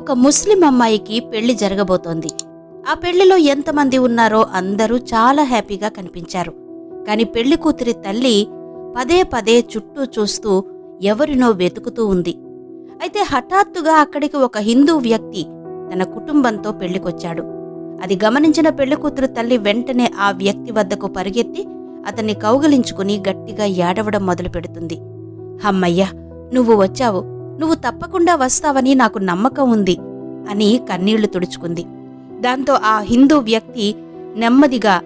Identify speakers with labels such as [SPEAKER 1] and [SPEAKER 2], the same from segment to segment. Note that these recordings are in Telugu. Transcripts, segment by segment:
[SPEAKER 1] ఒక ముస్లిం అమ్మాయికి పెళ్ళి జరగబోతోంది. ఆ పెళ్ళిలో ఎంతమంది ఉన్నారో అందరూ చాలా హ్యాపీగా కనిపించారు. కాని పెళ్ళి కూతురి తల్లి పదే పదే చుట్టూ చూస్తూ ఎవరినో వెతుకుతూ ఉంది. అయితే హఠాత్తుగా అక్కడికి ఒక హిందూ వ్యక్తి తన కుటుంబంతో పెళ్ళికొచ్చాడు. అది గమనించిన పెళ్ళి కూతురు తల్లి వెంటనే ఆ వ్యక్తి వద్దకు పరిగెత్తి అతన్ని కౌగిలించుకుని గట్టిగా ఏడవడం మొదలు పెడుతుంది హమ్మయ్య నువ్వు వచ్చావు. నువ్వు తప్పకుండా వస్తావని నాకు నమ్మకం ఉంది అని కన్నీళ్ళు తుడుచుకుంది. దాంతో ఆ హిందూ వ్యక్తి నెమ్మదిగా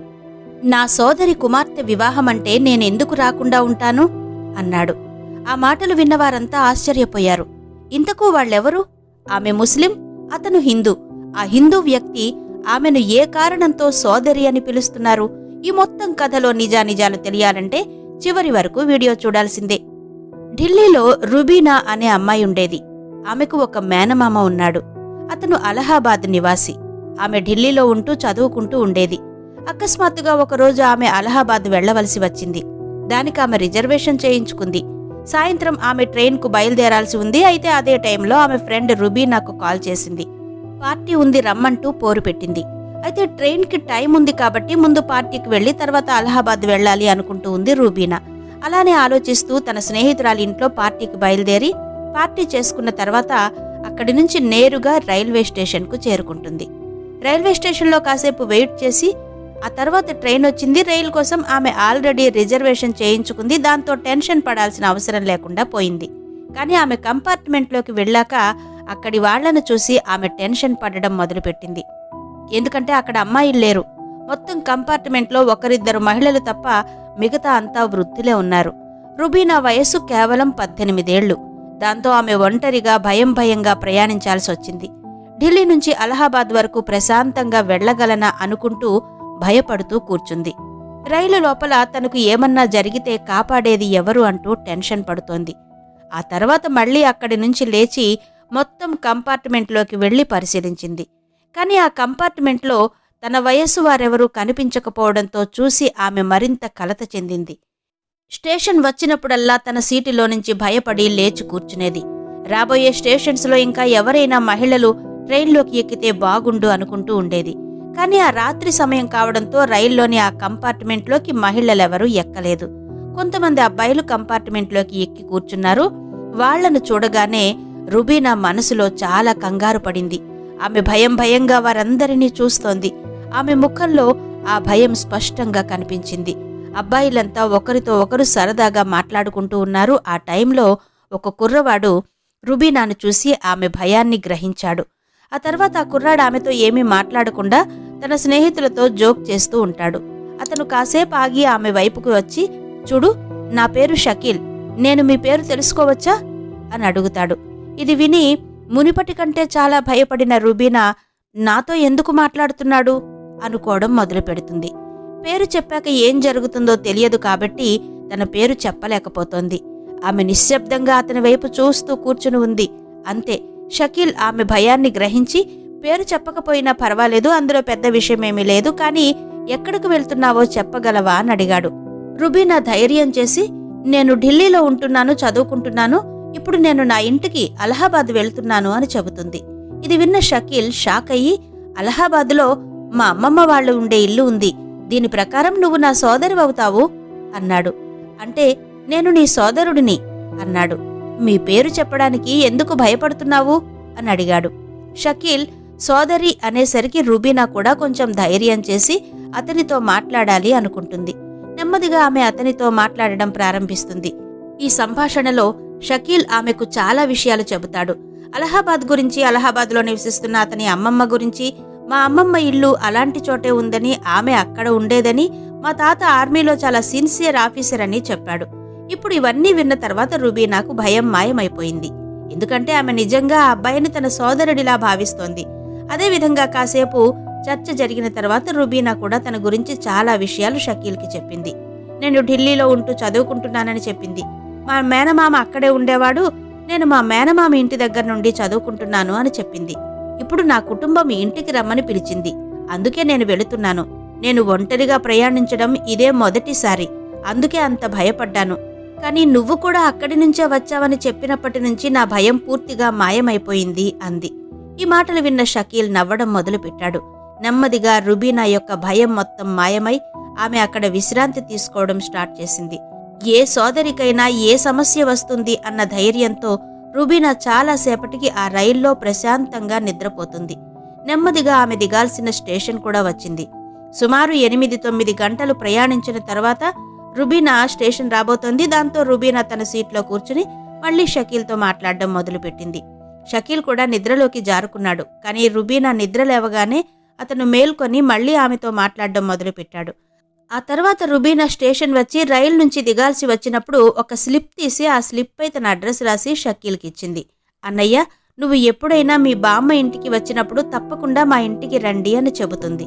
[SPEAKER 1] నా సోదరి కుమార్తె వివాహమంటే నేనెందుకు రాకుండా ఉంటాను? అన్నాడు. ఆ మాటలు విన్నవారంతా ఆశ్చర్యపోయారు. ఇంతకు వాళ్ళెవరు? ఆమె ముస్లిం అతను హిందూ. ఆ హిందూ వ్యక్తి ఆమెను ఏ కారణంతో సోదరి అని పిలుస్తున్నారు? ఈ మొత్తం కథలో నిజానిజాలు తెలియాలంటే చివరి వరకు వీడియో చూడాల్సిందే. ఢిల్లీలో రుబీనా అనే అమ్మాయి ఉండేది. ఆమెకు ఒక మేనమామ ఉన్నాడు. అతను అలహాబాద్ నివాసి. ఆమె ఢిల్లీలో ఉంటూ చదువుకుంటూ ఉండేది. అకస్మాత్తుగా ఒకరోజు ఆమె అలహాబాద్ వెళ్ళవలసి వచ్చింది. దానికి ఆమె రిజర్వేషన్ చేయించుకుంది. సాయంత్రం ఆమె ట్రైన్కు బయలుదేరాల్సి ఉంది. అయితే అదే టైంలో ఆమె ఫ్రెండ్ రుబీనాకు కాల్ చేసింది. పార్టీ ఉంది రమ్మంటూ పోరు పెట్టింది. అయితే ట్రైన్కి టైం ఉంది కాబట్టి ముందు పార్టీకి వెళ్ళి తర్వాత అలహాబాద్ వెళ్ళాలి అనుకుంటూ ఉంది రూబీనా. అలానే ఆలోచిస్తూ తన స్నేహితురాలి ఇంట్లో పార్టీకి బయలుదేరి పార్టీ చేసుకున్న తర్వాత అక్కడి నుంచి నేరుగా రైల్వే స్టేషన్కు చేరుకుంటుంది. రైల్వే స్టేషన్లో కాసేపు వెయిట్ చేసి ఆ తర్వాత ట్రైన్ వచ్చింది రైలు కోసం ఆమె ఆల్రెడీ రిజర్వేషన్ చేయించుకుంది దాంతో టెన్షన్ పడాల్సిన అవసరం లేకుండా పోయింది. కానీ ఆమె కంపార్ట్మెంట్లోకి వెళ్ళాక అక్కడి వాళ్ళను చూసి ఆమె టెన్షన్ పడడం మొదలుపెట్టింది. ఎందుకంటే అక్కడ అమ్మాయిలు లేరు. మొత్తం కంపార్ట్మెంట్లో ఒకరిద్దరు మహిళలు తప్ప మిగతా అంతా వృత్తిలే ఉన్నారు. రుబీనా వయస్సు కేవలం పద్దెనిమిదేళ్ళు దాంతో ఆమె ఒంటరిగా భయం భయంగా ప్రయాణించాల్సి వచ్చింది. ఢిల్లీ నుంచి అలహాబాద్ వరకు ప్రశాంతంగా వెళ్ళగలనా అనుకుంటూ భయపడుతూ కూర్చుంది. రైలు లోపల తనకు ఏమన్నా జరిగితే కాపాడేది ఎవరు అంటూ టెన్షన్ పడుతోంది. ఆ తర్వాత మళ్ళీ అక్కడి నుంచి లేచి మొత్తం కంపార్ట్మెంట్లోకి వెళ్ళి పరిశీలించింది. కానీ ఆ కంపార్ట్మెంట్లో తన వయస్సు వారెవరూ కనిపించకపోవడంతో చూసి ఆమె మరింత కలత చెందింది. స్టేషన్ వచ్చినప్పుడల్లా తన సీటులో నుంచి భయపడి లేచి కూర్చునేది. రాబోయే స్టేషన్స్లో ఇంకా ఎవరైనా మహిళలు ట్రైన్లోకి ఎక్కితే బాగుండు అనుకుంటూ ఉండేది. కానీ ఆ రాత్రి సమయం కావడంతో రైల్లోని ఆ కంపార్ట్మెంట్లోకి మహిళలెవరూ ఎక్కలేదు. కొంతమంది అబ్బాయిలు కంపార్ట్మెంట్లోకి ఎక్కి కూర్చున్నారు. వాళ్ళను చూడగానే రుబీనా మనసులో చాలా కంగారు పడింది. ఆమె భయం భయంగా వారందరినీ చూస్తోంది. ఆమె ముఖంలో ఆ భయం స్పష్టంగా కనిపించింది. అబ్బాయిలంతా ఒకరితో ఒకరు సరదాగా మాట్లాడుకుంటూ ఉన్నారు. ఆ టైంలో ఒక కుర్రవాడు రుబీనాను చూసి ఆమె భయాన్ని గ్రహించాడు. ఆ తర్వాత ఆ కుర్రాడు ఆమెతో ఏమీ మాట్లాడకుండా తన స్నేహితులతో జోక్ చేస్తూ ఉంటాడు. అతను కాసేపు ఆగి ఆమె వైపుకు వచ్చి చూడు నా పేరు షకీల్. నేను మీ పేరు తెలుసుకోవచ్చా? అని అడుగుతాడు. ఇది విని మునిపటి కంటే చాలా భయపడిన రుబీనా నాతో ఎందుకు మాట్లాడుతున్నాడు? అనుకోవడం మొదలు పెడుతుంది పేరు చెప్పాక ఏం జరుగుతుందో తెలియదు కాబట్టి తన పేరు చెప్పలేకపోతోంది. ఆమె నిశ్శబ్దంగా అతని వైపు చూస్తూ కూర్చుని ఉంది. అంతే షకీల్ ఆమె భయాన్ని గ్రహించి పేరు చెప్పకపోయినా పర్వాలేదు అందులో పెద్ద విషయమేమీ లేదు కానీ ఎక్కడికి వెళ్తున్నావో చెప్పగలవా అని అడిగాడు. రుబీనా ధైర్యం చేసి నేను ఢిల్లీలో ఉంటున్నాను చదువుకుంటున్నాను ఇప్పుడు నేను నా ఇంటికి అలహాబాద్ వెళ్తున్నాను అని చెబుతుంది. ఇది విన్న షకీల్ షాక్ అయ్యి అలహాబాద్లో మా అమ్మమ్మ వాళ్ళు ఉండే ఇల్లు ఉంది. దీని ప్రకారం నువ్వు నా సోదరి అవుతావు అన్నాడు. అంటే నేను నీ సోదరుడిని అన్నాడు. మీ పేరు చెప్పడానికి ఎందుకు భయపడుతున్నావు? అని అడిగాడు. షకీల్ సోదరి అనేసరికి రుబీనా కూడా కొంచెం ధైర్యం చేసి అతనితో మాట్లాడాలి అనుకుంటుంది. నెమ్మదిగా ఆమె అతనితో మాట్లాడడం ప్రారంభిస్తుంది. ఈ సంభాషణలో షకీల్ ఆమెకు చాలా విషయాలు చెబుతాడు. అలహాబాద్ గురించి అలహాబాద్లో నివసిస్తున్న అతని అమ్మమ్మ గురించి మా అమ్మమ్మ ఇల్లు అలాంటి చోటే ఉందని ఆమె అక్కడ ఉండేదని మా తాత ఆర్మీలో చాలా సిన్సియర్ ఆఫీసర్ అని చెప్పాడు. ఇప్పుడు ఇవన్నీ విన్న తర్వాత రుబీనాకు భయం మాయమైపోయింది. ఎందుకంటే ఆమె నిజంగా ఆ అబ్బాయిని తన సోదరుడిలా భావిస్తోంది. అదేవిధంగా కాసేపు చర్చ జరిగిన తర్వాత రుబీనా కూడా తన గురించి చాలా విషయాలు షకీల్కి చెప్పింది. నేను ఢిల్లీలో ఉంటూ చదువుకుంటున్నానని చెప్పింది. మా మేనమామ అక్కడే ఉండేవాడు. నేను మా మేనమామ ఇంటి దగ్గర నుండి చదువుకుంటున్నాను అని చెప్పింది. ఇప్పుడు నా కుటుంబం ఇంటికి రమ్మని పిలిచింది. అందుకే నేను వెళుతున్నాను. నేను ఒంటరిగా ప్రయాణించడం ఇదే మొదటిసారి. అందుకే అంత భయపడ్డాను. కానీ నువ్వు కూడా అక్కడి నుంచే వచ్చావని చెప్పినప్పటి నుంచి నా భయం పూర్తిగా మాయమైపోయింది అంది. ఈ మాటలు విన్న షకీల్ నవ్వడం మొదలుపెట్టాడు. నెమ్మదిగా రుబీనా యొక్క భయం మొత్తం మాయమై ఆమె అక్కడ విశ్రాంతి తీసుకోవడం స్టార్ట్ చేసింది. ఏ సోదరికైనా ఏ సమస్య వస్తుంది అన్న ధైర్యంతో రుబీనా చాలాసేపటికి ఆ రైల్లో ప్రశాంతంగా నిద్రపోతుంది. నెమ్మదిగా ఆమె దిగాల్సిన స్టేషన్ కూడా వచ్చింది. సుమారు ఎనిమిది తొమ్మిది గంటలు ప్రయాణించిన తర్వాత రుబీనా స్టేషన్ రాబోతోంది. దాంతో రుబీనా తన సీట్లో కూర్చుని మళ్ళీ షకీల్తో మాట్లాడడం మొదలుపెట్టింది. షకీల్ కూడా నిద్రలోకి జారుకున్నాడు. కానీ రుబీనా నిద్ర లేవగానే అతను మేల్కొని మళ్ళీ ఆమెతో మాట్లాడడం మొదలుపెట్టాడు. ఆ తర్వాత రుబీనా స్టేషన్ వచ్చి రైలు నుంచి దిగాల్సి వచ్చినప్పుడు ఒక స్లిప్ తీసి ఆ స్లిప్పై తన అడ్రస్ రాసి షకీల్కి ఇచ్చింది. అన్నయ్య నువ్వు ఎప్పుడైనా మీ బామ్మ ఇంటికి వచ్చినప్పుడు తప్పకుండా మా ఇంటికి రండి అని చెబుతుంది.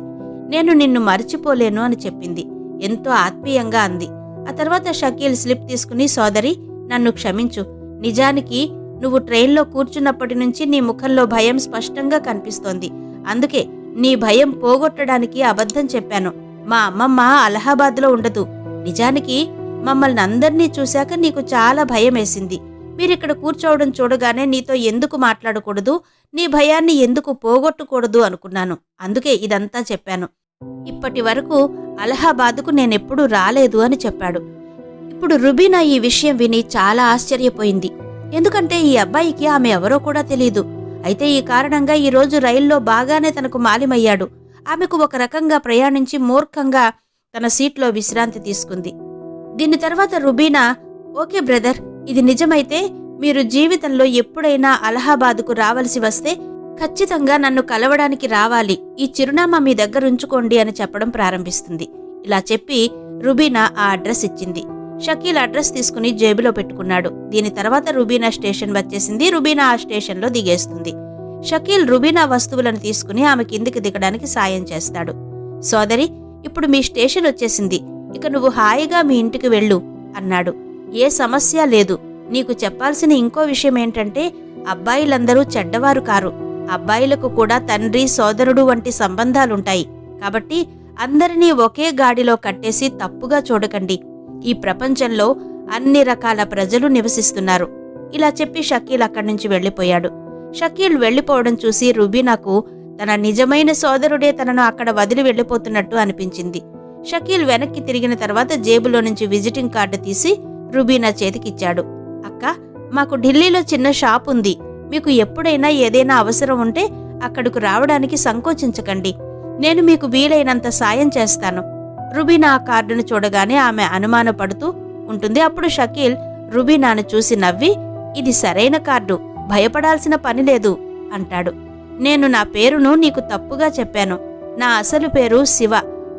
[SPEAKER 1] నేను నిన్ను మర్చిపోలేను అని చెప్పింది. ఎంతో ఆత్మీయంగా అంది. ఆ తర్వాత షకీల్ స్లిప్ తీసుకుని సోదరి నన్ను క్షమించు. నిజానికి నువ్వు ట్రైన్లో కూర్చున్నప్పటి నుంచి నీ ముఖంలో భయం స్పష్టంగా కనిపిస్తోంది. అందుకే నీ భయం పోగొట్టడానికి అబద్ధం చెప్పాను. మా అమ్మమ్మ అలహాబాద్లో ఉండదు. నిజానికి మమ్మల్ని అందరినీ చూశాక నీకు చాలా భయం వేసింది మీరిక్కడ కూర్చోవడం చూడగానే నీతో ఎందుకు మాట్లాడకూడదు? నీ భయాన్ని ఎందుకు పోగొట్టకూడదు అనుకున్నాను. అందుకే ఇదంతా చెప్పాను. ఇప్పటి వరకు అలహాబాద్కు నేనెప్పుడూ రాలేదు అని చెప్పాడు. ఇప్పుడు రుబీనా ఈ విషయం విని చాలా ఆశ్చర్యపోయింది. ఎందుకంటే ఈ అబ్బాయికి ఆమె ఎవరో కూడా తెలియదు అయితే ఈ కారణంగా ఈ రోజు రైల్లో బాగానే తనకు మాలిమయ్యాడు. ఆమెకు ఒక రకంగా ప్రయాణించి మూర్ఖంగా తన సీట్లో విశ్రాంతి తీసుకుంది. దీని తర్వాత రుబీనా ఓకే బ్రదర్ ఇది నిజమైతే మీరు జీవితంలో ఎప్పుడైనా అలహాబాద్కు రావలసి వస్తే ఖచ్చితంగా నన్ను కలవడానికి రావాలి. ఈ చిరునామా మీ దగ్గర ఉంచుకోండి అని చెప్పడం ప్రారంభిస్తుంది. ఇలా చెప్పి రుబీనా ఆ అడ్రస్ ఇచ్చింది. షకీల్ అడ్రస్ తీసుకుని జేబులో పెట్టుకున్నాడు. దీని తర్వాత రుబీనా స్టేషన్ వచ్చేసింది. రుబీనా ఆ స్టేషన్లో దిగేస్తుంది. షకీల్ రుబీనా వస్తువులను తీసుకుని ఆమె కిందికి దిగడానికి సాయం చేస్తాడు. సోదరి ఇప్పుడు మీ స్టేషన్ వచ్చేసింది. ఇక నువ్వు హాయిగా మీ ఇంటికి వెళ్ళు అన్నాడు. ఏ సమస్య లేదు. నీకు చెప్పాల్సిన ఇంకో విషయం ఏంటంటే అబ్బాయిలందరూ చెడ్డవారు కారు. అబ్బాయిలకు కూడా తండ్రి సోదరుడు వంటి సంబంధాలుంటాయి. కాబట్టి అందరినీ ఒకే గాడిలో కట్టేసి తప్పుగా చూడకండి. ఈ ప్రపంచంలో అన్ని రకాల ప్రజలు నివసిస్తున్నారు. ఇలా చెప్పి షకీల్ అక్కడి నుంచి వెళ్ళిపోయాడు. షకీల్ వెళ్ళిపోవడం చూసి రుబీనాకు తన నిజమైన సోదరుడే తనను అక్కడ వదిలి వెళ్ళిపోతున్నట్టు అనిపించింది. షకీల్ వెనక్కి తిరిగిన తర్వాత జేబులో నుంచి విజిటింగ్ కార్డు తీసి రుబీనా చేతికిచ్చాడు. అక్క మాకు ఢిల్లీలో చిన్న షాప్ ఉంది. మీకు ఎప్పుడైనా ఏదైనా అవసరం ఉంటే అక్కడకు రావడానికి సంకోచించకండి. నేను మీకు వీలైనంత సాయం చేస్తాను. రుబీనా ఆ కార్డును చూడగానే ఆమె అనుమానపడుతూ ఉంటుంది. అప్పుడు షకీల్ రుబీనాను చూసి నవ్వి ఇది సరైన కార్డు. భయపడాల్సిన పని లేదు అంటాడు. నేను నా పేరును నీకు తప్పుగా చెప్పాను. నా అసలు పేరు శివ.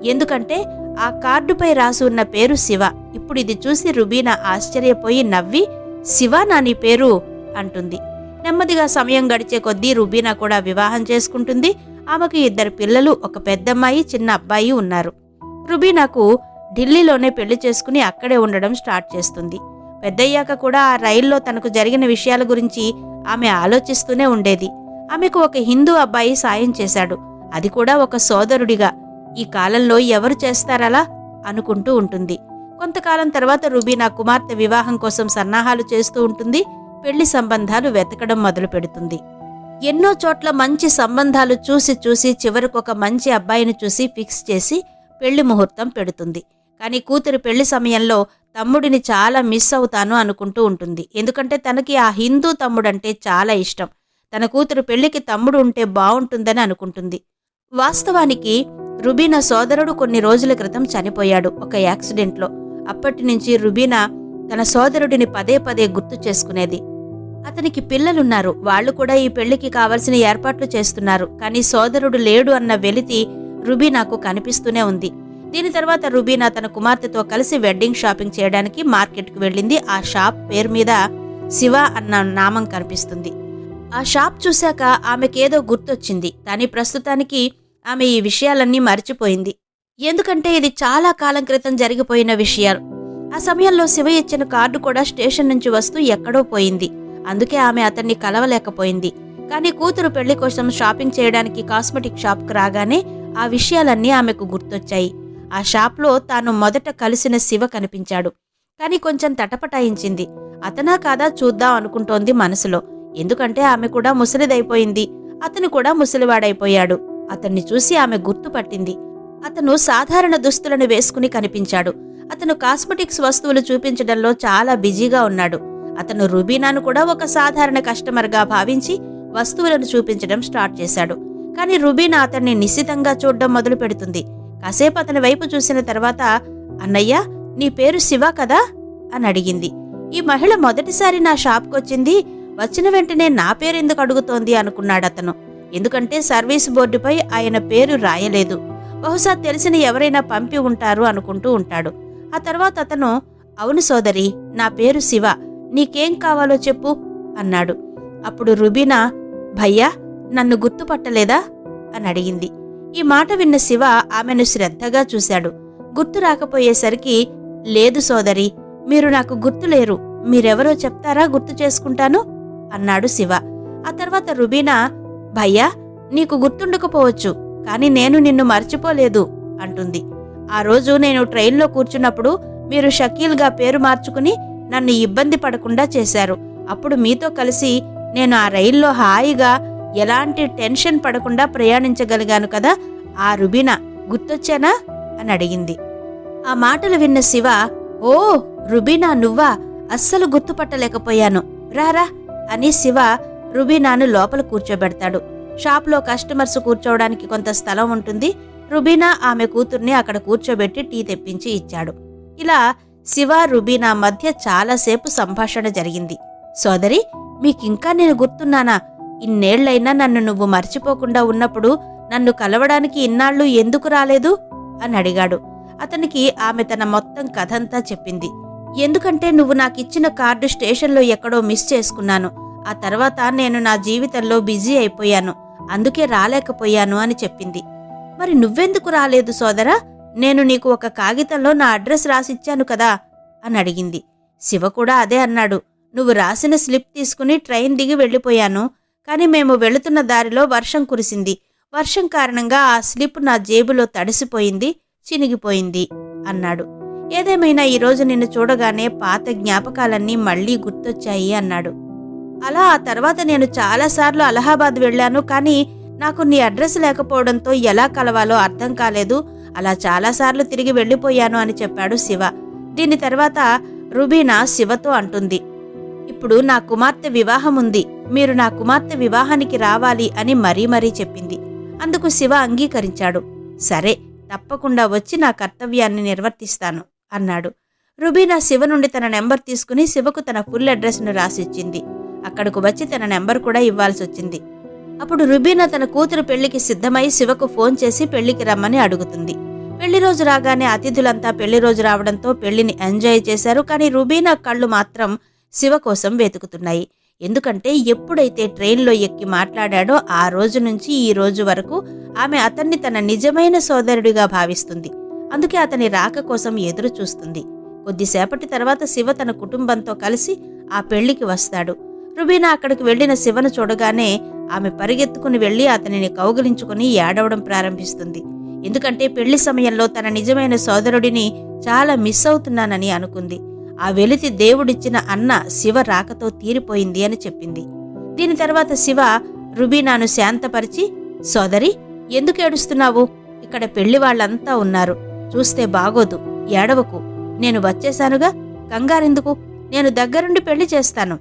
[SPEAKER 1] ఎందుకంటే ఆ కార్డుపై రాసి ఉన్న పేరు శివ. ఇప్పుడు ఇది చూసి రుబీనా ఆశ్చర్యపోయి నవ్వి శివ నా నీ పేరు? అంటుంది. నెమ్మదిగా సమయం గడిచే కొద్దీ రుబీనా కూడా వివాహం చేసుకుంటుంది. ఆమెకు ఇద్దరు పిల్లలు ఒక పెద్దమ్మాయి చిన్న అబ్బాయి ఉన్నారు. రుబీనాకు ఢిల్లీలోనే పెళ్ళి చేసుకుని అక్కడే ఉండడం స్టార్ట్ చేస్తుంది. పెద్దయ్యాక కూడా ఆ రైల్లో తనకు జరిగిన విషయాల గురించి ఆమె ఆలోచిస్తూనే ఉండేది. ఆమెకు ఒక హిందూ అబ్బాయి సాయం చేశాడు. అది కూడా ఒక సోదరుడిగా. ఈ కాలంలో ఎవరు చేస్తారలా అనుకుంటూ ఉంటుంది. కొంతకాలం తర్వాత రుబీనా కుమార్తె వివాహం కోసం సన్నాహాలు చేస్తూ ఉంటుంది. పెళ్ళి సంబంధాలు వెతకడం మొదలు పెడుతుంది. ఎన్నో చోట్ల మంచి సంబంధాలు చూసి చూసి చివరకు ఒక మంచి అబ్బాయిని చూసి ఫిక్స్ చేసి పెళ్ళి ముహూర్తం పెడుతుంది. కానీ కూతురు పెళ్ళి సమయంలో తమ్ముడిని చాలా మిస్ అవుతాను అనుకుంటూ ఉంటుంది. ఎందుకంటే తనకి ఆ హిందూ తమ్ముడంటే చాలా ఇష్టం. తన కూతురు పెళ్ళికి తమ్ముడు ఉంటే బాగుంటుందని అనుకుంటుంది. వాస్తవానికి రుబీనా సోదరుడు కొన్ని రోజుల క్రితం చనిపోయాడు ఒక యాక్సిడెంట్లో. అప్పటి నుంచి రుబీనా తన సోదరుడిని పదే పదే గుర్తు చేసుకునేది. అతనికి పిల్లలున్నారు. వాళ్ళు కూడా ఈ పెళ్ళికి కావలసిన ఏర్పాట్లు చేస్తున్నారు. కానీ సోదరుడు లేడు అన్న వెలితి రుబీనాకు కనిపిస్తూనే ఉంది. దీని తర్వాత రుబీనా తన కుమార్తెతో కలిసి వెడ్డింగ్ షాపింగ్ చేయడానికి మార్కెట్కు వెళ్ళింది. ఆ షాప్ పేరు మీద శివ అన్న నామం కనిపిస్తుంది. ఆ షాప్ చూశాక ఆమెకేదో గుర్తొచ్చింది. కానీ ప్రస్తుతానికి ఆమె ఈ విషయాలన్నీ మర్చిపోయింది. ఎందుకంటే ఇది చాలా కాలం క్రితం జరిగిపోయిన విషయాలు. ఆ సమయంలో శివ ఇచ్చిన కార్డు కూడా స్టేషన్ నుంచి వస్తూ ఎక్కడో పోయింది. అందుకే ఆమె అతన్ని కలవలేకపోయింది. కానీ కూతురు పెళ్ళి కోసం షాపింగ్ చేయడానికి కాస్మెటిక్ షాప్కి రాగానే ఆ విషయాలన్నీ ఆమెకు గుర్తొచ్చాయి. ఆ షాప్లో తాను మొదట కలిసిన శివ కనిపించాడు. కానీ కొంచెం తటపటాయించింది. అతనా కాదా చూద్దాం అనుకుంటోంది మనసులో. ఎందుకంటే ఆమె కూడా ముసలిదైపోయింది. అతను కూడా ముసలివాడైపోయాడు. అతన్ని చూసి ఆమె గుర్తుపట్టింది అతను సాధారణ దుస్తులను వేసుకుని కనిపించాడు. అతను కాస్మెటిక్స్ వస్తువులు చూపించడంలో చాలా బిజీగా ఉన్నాడు. అతను రుబీనాను కూడా ఒక సాధారణ కస్టమర్గా భావించి వస్తువులను చూపించడం స్టార్ట్ చేశాడు. కానీ రుబీనా అతన్ని నిశ్చితంగా చూడడం మొదలు పెడుతుంది కాసేపు అతని వైపు చూసిన తర్వాత అన్నయ్య నీ పేరు శివ కదా? అని అడిగింది. ఈ మహిళ మొదటిసారి నా షాప్కొచ్చింది వచ్చిన వెంటనే నా పేరు ఎందుకు అడుగుతోంది? అనుకున్నాడు అతను. ఎందుకంటే సర్వీస్ బోర్డుపై ఆయన పేరు రాయలేదు. బహుశా తెలిసిన ఎవరైనా పంపి ఉంటారు అనుకుంటూ ఉంటాడు. ఆ తర్వాత అతను అవును సోదరి నా పేరు శివ. నీకేం కావాలో చెప్పు అన్నాడు. అప్పుడు రుబీనా భయ్యా నన్ను గుర్తుపట్టలేదా? అని అడిగింది. ఈ మాట విన్న శివ ఆమెను శ్రద్ధగా చూశాడు. గుర్తు రాకపోయేసరికి లేదు సోదరి మీరు నాకు గుర్తులేరు మీరెవరో చెప్తారా గుర్తు చేసుకుంటాను? అన్నాడు శివ. ఆ తర్వాత రుబీనా భయ్యా నీకు గుర్తుండకపోవచ్చు కాని నేను నిన్ను మర్చిపోలేదు అంటుంది. ఆ రోజు నేను ట్రైన్లో కూర్చున్నప్పుడు మీరు షకీల్గా పేరు మార్చుకుని నన్ను ఇబ్బంది పడకుండా చేశారు. అప్పుడు మీతో కలిసి నేను ఆ రైల్లో హాయిగా ఎలాంటి టెన్షన్ పడకుండా ప్రయాణించగలిగాను కదా ఆ రుబీనా గుర్తొచ్చానా? అని అడిగింది. ఆ మాటలు విన్న శివ ఓ రుబీనా నువ్వా? అస్సలు గుర్తుపట్టలేకపోయాను. రారా అని శివ రుబీనాను లోపల కూర్చోబెడతాడు. షాప్లో కస్టమర్స్ కూర్చోవడానికి కొంత స్థలం ఉంటుంది. రుబీనా ఆమె కూతుర్ని అక్కడ కూర్చోబెట్టి టీ తెప్పించి ఇచ్చాడు. ఇలా శివ రుబీనా మధ్య చాలాసేపు సంభాషణ జరిగింది. సోదరి మీకింకా నేను గుర్తున్నానా? ఇన్నేళ్ళైనా నన్ను నువ్వు మర్చిపోకుండా ఉన్నప్పుడు నన్ను కలవడానికి ఇన్నాళ్ళు ఎందుకు రాలేదు? అని అడిగాడు. అతనికి ఆమె తన మొత్తం కథంతా చెప్పింది. ఎందుకంటే నువ్వు నాకిచ్చిన కార్డు స్టేషన్లో ఎక్కడో మిస్ చేసుకున్నాను. ఆ తర్వాత నేను నా జీవితంలో బిజీ అయిపోయాను. అందుకే రాలేకపోయాను అని చెప్పింది. మరి నువ్వెందుకు రాలేదు సోదరా? నేను నీకు ఒక కాగితంలో నా అడ్రస్ రాసిచ్చాను కదా? అని అడిగింది. శివ కూడా అదే అన్నాడు. నువ్వు రాసిన స్లిప్ తీసుకుని ట్రైన్ దిగి వెళ్ళిపోయాను. కానీ మేము వెళుతున్న దారిలో వర్షం కురిసింది. వర్షం కారణంగా ఆ స్లిప్ నా జేబులో తడిసిపోయింది చినిగిపోయింది అన్నాడు. ఏదేమైనా ఈరోజు నిన్ను చూడగానే పాత జ్ఞాపకాలన్నీ మళ్ళీ గుర్తొచ్చాయి అన్నాడు. అలా ఆ తర్వాత నేను చాలాసార్లు అలహాబాద్ వెళ్ళాను కానీ నాకు నీ అడ్రస్ లేకపోవడంతో ఎలా కలవాలో అర్థం కాలేదు. అలా చాలాసార్లు తిరిగి వెళ్ళిపోయాను అని చెప్పాడు శివ. దీని తర్వాత రుబీనా శివతో అంటుంది. ఇప్పుడు నా కుమార్తె వివాహం ఉంది మీరు నా కుమార్తె వివాహానికి రావాలి అని మరీ మరీ చెప్పింది. అందుకు శివ అంగీకరించాడు. సరే తప్పకుండా వచ్చి నా కర్తవ్యాన్ని నిర్వర్తిస్తాను అన్నాడు. రుబీనా శివ నుండి తన నెంబర్ తీసుకుని శివకు తన ఫుల్ అడ్రస్ను రాసిచ్చింది. అక్కడకు వచ్చి తన నెంబర్ కూడా ఇవ్వాల్సి వచ్చింది అప్పుడు రుబీనా తన కూతురు పెళ్ళికి సిద్ధమై శివకు ఫోన్ చేసి పెళ్ళికి రమ్మని అడుగుతుంది. పెళ్ళి రోజు రాగానే అతిథులంతా పెళ్ళి రోజు రావడంతో పెళ్ళిని ఎంజాయ్ చేశారు కానీ రుబీనా కళ్ళు మాత్రం శివ కోసం వెతుకుతున్నాయి. ఎందుకంటే ఎప్పుడైతే ట్రైన్లో ఎక్కి మాట్లాడాడో ఆ రోజు నుంచి ఈ రోజు వరకు ఆమె అతన్ని తన నిజమైన సోదరుడిగా భావిస్తుంది. అందుకే అతని రాక కోసం ఎదురు చూస్తుంది. కొద్దిసేపటి తర్వాత శివ తన కుటుంబంతో కలిసి ఆ పెళ్ళికి వస్తాడు. రుబీనా అక్కడికి వెళ్ళిన శివను చూడగానే ఆమె పరిగెత్తుకుని వెళ్ళి అతనిని కౌగిలించుకుని ఏడవడం ప్రారంభిస్తుంది. ఎందుకంటే పెళ్ళి సమయంలో తన నిజమైన సోదరుడిని చాలా మిస్ అవుతున్నానని అనుకుంది. ఆ వెలితి దేవుడిచ్చిన అన్న శివ రాకతో తీరిపోయింది అని చెప్పింది. దీని తర్వాత శివ రుబీనాను శాంతపరిచి సోదరి ఎందుకు ఏడుస్తున్నావు? ఇక్కడ పెళ్ళి వాళ్ళంతా ఉన్నారు. చూస్తే బాగోదు ఏడవకు. నేను వచ్చేశానుగా కంగారెందుకు? నేను దగ్గరుండి పెళ్ళి చేస్తాను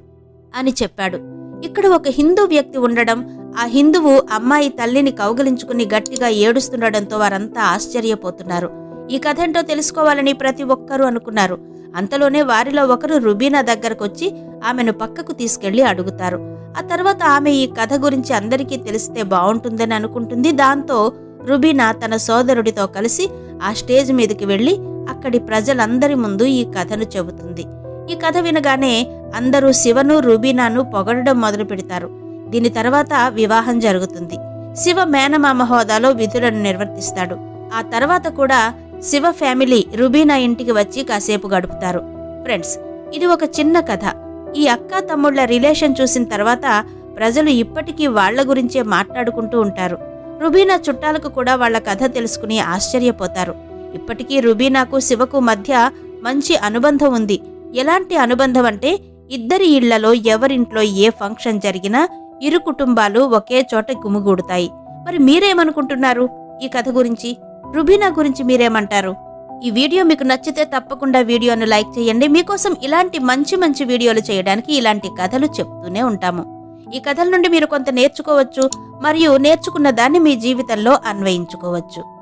[SPEAKER 1] అని చెప్పాడు. ఇక్కడ ఒక హిందూ వ్యక్తి ఉండడం ఆ హిందువు అమ్మాయి తల్లిని కౌగలించుకుని గట్టిగా ఏడుస్తుండడంతో వారంతా ఆశ్చర్యపోతున్నారు. ఈ కథ ఏంటో తెలుసుకోవాలని ప్రతి ఒక్కరూ అనుకున్నారు. అంతలోనే వారిలో ఒకరు రుబీనా దగ్గరకొచ్చి ఆమెను పక్కకు తీసుకెళ్ళి అడుగుతారు. ఆ తర్వాత ఆమె ఈ కథ గురించి అందరికీ తెలిస్తే బాగుంటుందని అనుకుంటుంది. దాంతో రుబీనా తన సోదరుడితో కలిసి ఆ స్టేజ్ మీదకి వెళ్ళి అక్కడి ప్రజలందరి ముందు ఈ కథను చెబుతుంది. ఈ కథ వినగానే అందరూ శివను రుబీనాను పొగడడం మొదలు పెడతారు. దీని తర్వాత వివాహం జరుగుతుంది. శివ మేనమామ హోదాలో విధులను నిర్వర్తిస్తాడు. ఆ తర్వాత కూడా శివ ఫ్యామిలీ రుబీనా ఇంటికి వచ్చి కాసేపు గడుపుతారు. ఫ్రెండ్స్ ఇది ఒక చిన్న కథ. ఈ అక్క తమ్ముళ్ళ రిలేషన్ చూసిన తర్వాత ప్రజలు ఇప్పటికీ వాళ్ళ గురించే మాట్లాడుకుంటూ ఉంటారు. రుబీనా చుట్టాలకు కూడా వాళ్ళ కథ తెలుసుకుని ఆశ్చర్యపోతారు. ఇప్పటికీ రుబీనాకు శివకు మధ్య మంచి అనుబంధం ఉంది. ఎలాంటి అనుబంధం అంటే ఇద్దరి ఇళ్ళలో ఎవరింట్లో ఏ ఫంక్షన్ జరిగినా ఇరు కుటుంబాలు ఒకే చోట గుమిగూడుతాయి. మరి మీరేమనుకుంటున్నారు ఈ కథ గురించి? రుబీనా గురించి మీరేమంటారు? ఈ వీడియో మీకు నచ్చితే తప్పకుండా వీడియోను లైక్ చేయండి. మీకోసం ఇలాంటి మంచి మంచి వీడియోలు చేయడానికి ఇలాంటి కథలు చెప్తూనే ఉంటాము. ఈ కథల నుండి మీరు కొంత నేర్చుకోవచ్చు మరియు నేర్చుకున్న దాన్ని మీ జీవితంలో అన్వయించుకోవచ్చు.